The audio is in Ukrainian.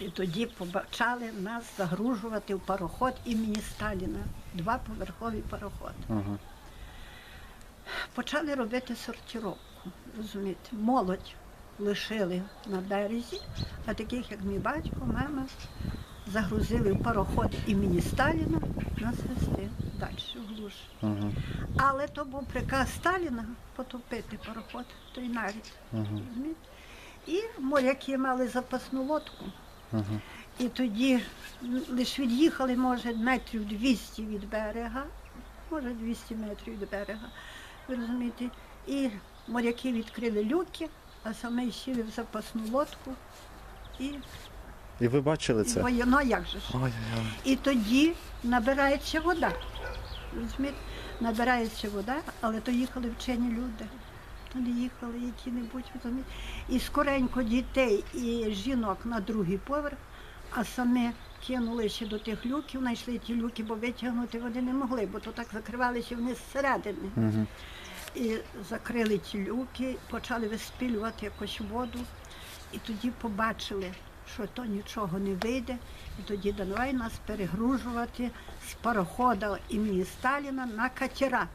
І тоді почали нас загружувати в пароход імені Сталіна, двоповерховий пароход. Ага. Почали робити сортировку, розумієте, молодь лишили на березі, а таких, як мій батько, мама, загрузили в пароход імені Сталіна нас везти далі в глуш. Ага. Але то був приказ Сталіна потопити пароход, той навіть. Ага. розумієте? І моряки мали запасну лодку. Ага. І тоді лише від'їхали, може, метрів 200 від берега, може 200 метрів від берега, ви розумієте. І моряки відкрили люки, а саме сіли в запасну лодку. І І ви бачили це? воєнно, ну, як же ж? І тоді набирається вода. Розумієте? Набирається вода, але то їхали вчені люди. То які-небудь. І скоренько дітей і жінок на другий поверх, а самі кинули ще до тих люків, знайшли ті люки, бо витягнути вони не могли, бо то так закривалися вони зсередини. Мгм. І закрили ті люки, почали виспілювати якусь воду. І тоді побачили, що то нічого не вийде. І тоді давай нас перегружувати з парохода імені Сталіна на катера.